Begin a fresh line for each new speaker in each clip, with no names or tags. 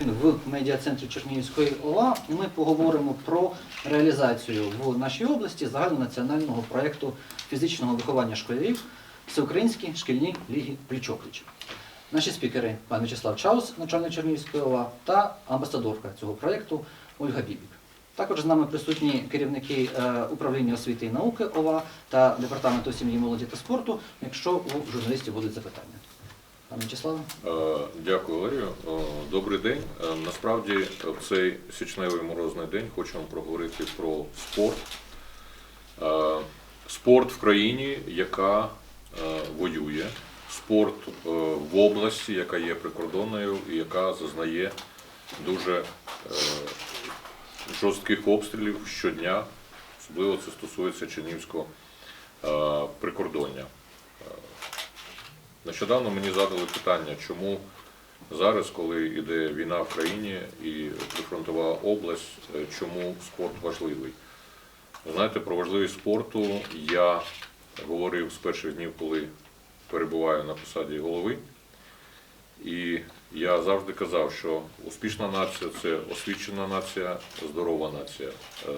в медіа-центрі Чернігівської ОВА ми поговоримо про реалізацію в нашій області загальнонаціонального проєкту фізичного виховання школярів Всеукраїнські шкільні ліги пліч-опліч. Наші спікери пан Вячеслав Чаус, начальник Чернігівської ОВА, та амбасадорка цього проєкту Ольга Бібік. Також з нами присутні керівники е, управління освіти і науки ОВА та департаменту сім'ї, молоді та спорту, якщо у журналістів будуть запитання. Пане Вячеславе.
Е, Дякую, Валерію. Е, Добрий день. Е, Насправді в цей січневий морозний день хочемо проговорити про спорт. Спорт в країні, яка воює, спорт в області, яка є прикордонною і яка зазнає дуже жорстких обстрілів щодня. Особливо це стосується Чернігівського е, прикордоння. Нещодавно мені задали питання, чому зараз, коли йде війна в країні і прифронтова область, е, чому спорт важливий. Знаєте, про важливість спорту я говорив з перших днів, коли перебуваю на посаді голови. І я завжди казав, що успішна нація це освічена нація, здорова нація. Е,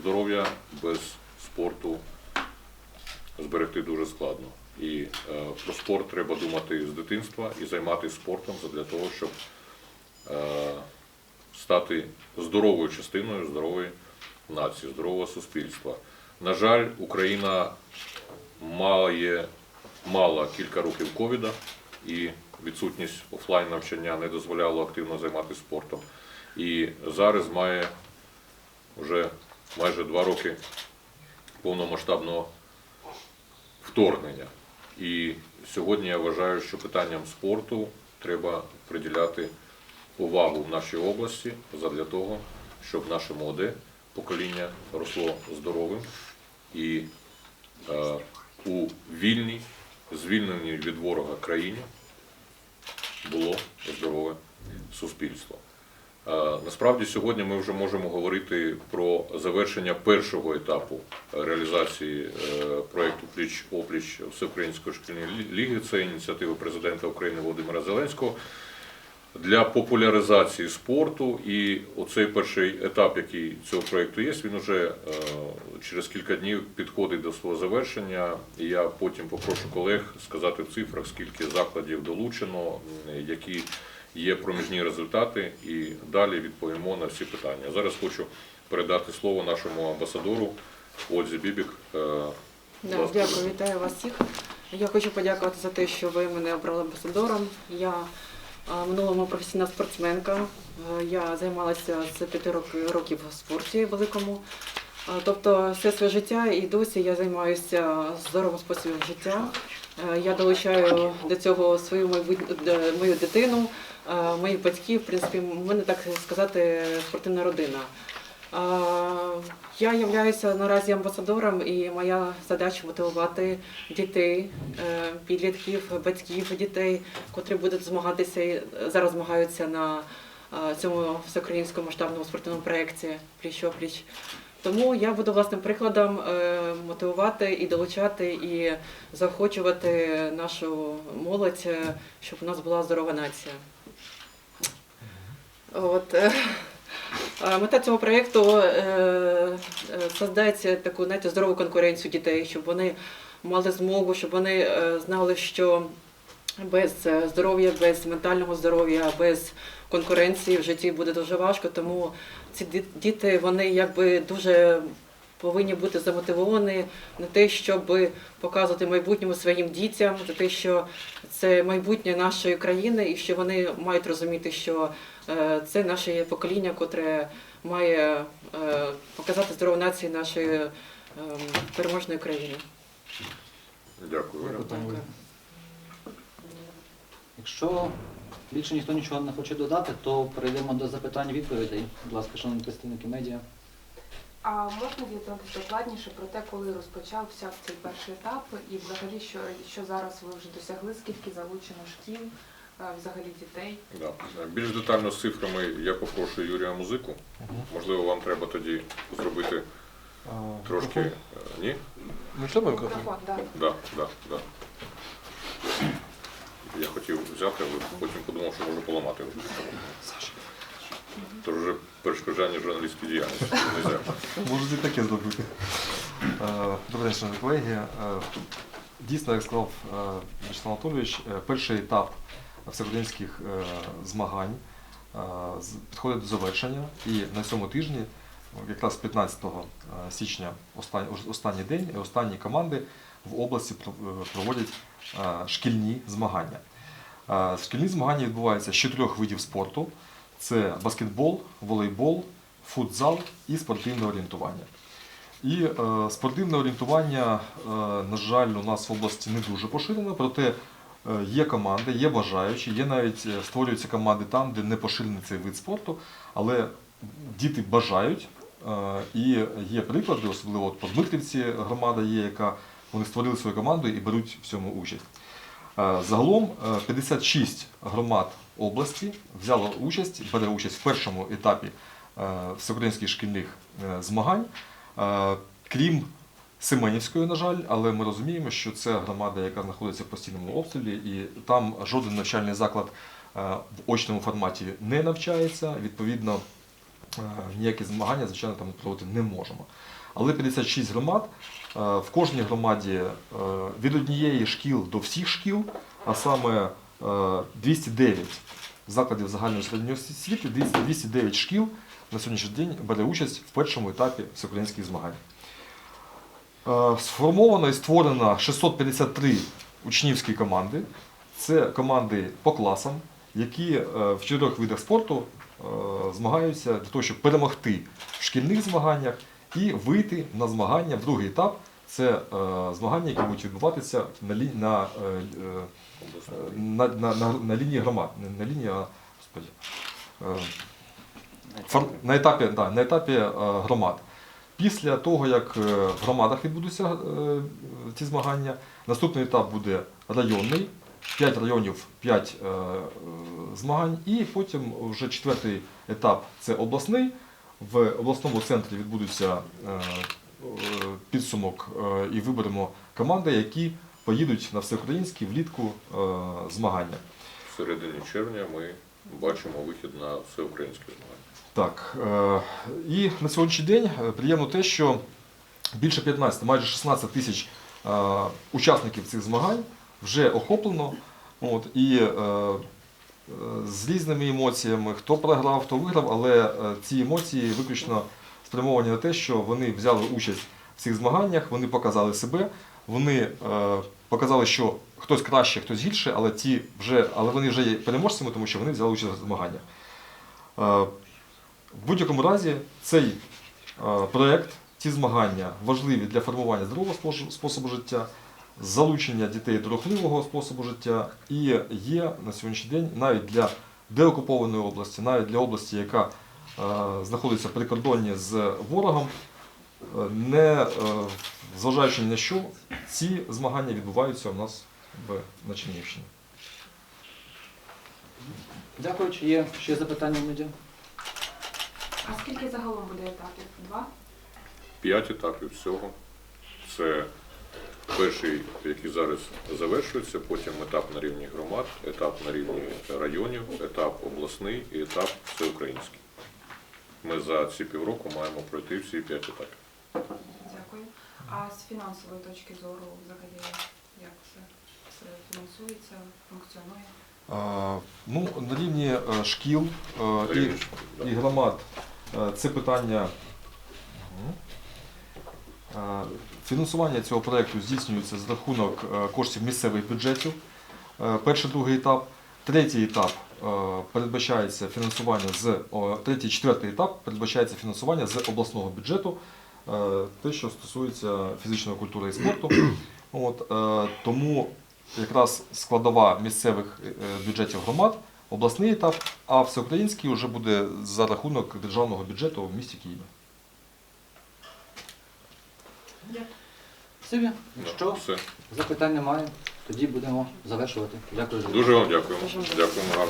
Здоров'я без спорту зберегти дуже складно. І е, про спорт треба думати з дитинства і займатися спортом для того, щоб е, стати здоровою частиною здорової нації, здорового суспільства. На жаль, Україна має мала кілька років ковіда і відсутність офлайн навчання не дозволяло активно займатися спортом. І зараз має вже майже два роки повномасштабного вторгнення. І сьогодні я вважаю, що питанням спорту треба приділяти увагу в нашій області задля того, щоб наше молоде покоління росло здоровим і е, у вільній, звільненій від ворога країні було здорове суспільство. Е, Насправді сьогодні ми вже можемо говорити про завершення першого етапу реалізації е, проєкту Пліч опліч Всеукраїнської шкільної ліги. Це ініціатива президента України Володимира Зеленського для популяризації спорту. І оцей перший етап, який цього проєкту є, він вже е, через кілька днів підходить до свого завершення. І я потім попрошу колег сказати в цифрах, скільки закладів долучено, які є проміжні результати, і далі відповімо на всі питання. Зараз хочу передати слово нашому амбасадору Ользі Бібік. Е,
Да, дякую, вітаю вас всіх. Я хочу подякувати за те, що ви мене обрали амбасадором. Я минулому професійна спортсменка. Е, Я займалася з п'яти рок- років в спорті великому. Тобто все своє життя і досі я займаюся здоровим способом життя. Е, Я долучаю до цього свою мою дитину, е, моїх батьків. В принципі, в мене так сказати спортивна родина. Я являюся наразі амбасадором, і моя задача мотивувати дітей, е, підлітків, батьків дітей, котрі будуть змагатися і зараз змагаються на цьому всеукраїнському масштабному спортивному проєкті пліч-опліч. Тому я буду власним прикладом е, мотивувати і долучати, і заохочувати нашу молодь, е, щоб у нас була здорова нація. От, е, Мета цього проєкту создати таку знаєте, здорову конкуренцію дітей, щоб вони мали змогу, щоб вони знали, що без е, здоров'я, без ментального здоров'я, без конкуренції в житті буде дуже важко. Тому ці діти вони якби дуже повинні бути замотивовані на те, щоб показувати майбутньому своїм дітям, за те, що це майбутнє нашої країни, і що вони мають розуміти, що е, це наше покоління, котре має е, показати здорову націю нашої е, переможної країни.
Дякую.
Дякую. Якщо більше ніхто нічого не хоче додати, то перейдемо до запитань відповідей. Будь ласка, шановні представники медіа.
А можна дізнатися докладніше про те, коли розпочався цей перший етап, і взагалі, що, що зараз ви вже досягли, скільки залучено шкіл, е, взагалі дітей?
Да. Більш детально з цифрами я попрошу Юрія Музику. Можливо, вам треба тоді зробити трошки. е, Ні?
Можливо, мікрофон?
Мікрофон, так.
Да, да, да. Я хотів взяти, але потім подумав, що можу поламати його. Тож вже перешкоджання журналістській діяльності.
Можете і таке зробити. Е, Добрий день, шановні колеги. Е, Дійсно, як сказав е, Вячеслав Анатолійович, перший етап всеукраїнських змагань підходить до завершення. І на цьому тижні, якраз 15 січня, остан- останній день, і останні команди в області проводять шкільні змагання. Е, Шкільні змагання відбуваються з чотирьох видів спорту: це баскетбол, волейбол, футзал і спортивне орієнтування. І е, спортивне орієнтування, е, на жаль, у нас в області не дуже поширено, проте е, є команди, є бажаючі, є навіть е, створюються команди там, де не поширений цей вид спорту, але діти бажають. е, і є приклади, особливо от по Дмитрівці громада є, яка вони створили свою команду і беруть в цьому участь. Е, Загалом е, 56 громад області взяло участь, бере участь в першому етапі е, всеукраїнських шкільних е, змагань. Е, Крім Семенівської, на жаль, але ми розуміємо, що це громада, яка знаходиться в постійному обстрілі, і там жоден навчальний заклад е, в очному форматі не навчається. Відповідно, е, ніякі змагання, звичайно, там проводити не можемо. Але 56 громад, е, в кожній громаді е, від однієї шкіл до всіх шкіл, а саме е, 209 закладів загальної середньої освіти, 209 шкіл на сьогоднішній день бере участь в першому етапі всеукраїнських змагань. Е, Сформовано і створено 653 учнівські команди. Це команди по класам, які е, в чотирьох видах спорту е, змагаються для того, щоб перемогти в шкільних змаганнях і вийти на змагання в другий етап. Це е, змагання, які будуть відбуватися на, лі- на, е, е, на, на, на, на лінії громад. На лінії, а е, Фор- на етапі, да, на етапі е, громад. Після того, як е, в громадах відбудуться е, ці змагання, наступний етап буде районний, 5 районів, 5 е, е, змагань, і потім вже четвертий етап це обласний. В обласному центрі відбудеться е, підсумок е, і виберемо команди, які поїдуть на всеукраїнські влітку е, змагання.
В середині червня ми бачимо вихід на всеукраїнське змагання.
Так, і на сьогоднішній день приємно те, що більше 15, майже 16 тисяч учасників цих змагань вже охоплено. От, і з різними емоціями, хто програв, хто виграв, але е, ці емоції виключно спрямовані на те, що вони взяли участь в цих змаганнях, вони показали себе, вони е, показали, що хтось краще, хтось гірше, але, ті вже, але вони вже є переможцями, тому що вони взяли участь в змаганнях. Е, в будь-якому разі цей е, проект, ці змагання важливі для формування здорового способу життя, залучення дітей до рухливого способу життя і є на сьогоднішній день навіть для деокупованої області, навіть для області, яка е, знаходиться при кордоні з ворогом, е, не е, зважаючи ні на що, ці змагання відбуваються у нас в, на Чернігівщині.
Дякую. Чи є ще запитання в медіа?
А скільки загалом буде етапів? Два?
П'ять етапів всього. Це перший, який зараз завершується, потім етап на рівні громад, етап на рівні районів, етап обласний і етап всеукраїнський. Ми за ці півроку маємо пройти всі п'ять етапів.
Дякую. А з фінансової точки зору взагалі як це все фінансується, функціонує?
Ну, на рівні е, шкіл е, і,
Рівні,
і громад е, це питання. Е, Фінансування цього проєкту здійснюється з рахунок е, коштів місцевих бюджетів. Е, Перший, другий етап. Третій етап е, передбачається фінансування з третій, четвертий етап передбачається фінансування з обласного бюджету. Те, що стосується фізичної культури і спорту. От, тому якраз складова місцевих бюджетів громад, обласний етап, а всеукраїнський вже буде за рахунок державного бюджету в місті Києві.
Собі,
Да,
якщо
Все.
запитань немає, тоді будемо завершувати. Дякую. за
Дуже вам дякуємо.
Дуже вам
Дякуємо.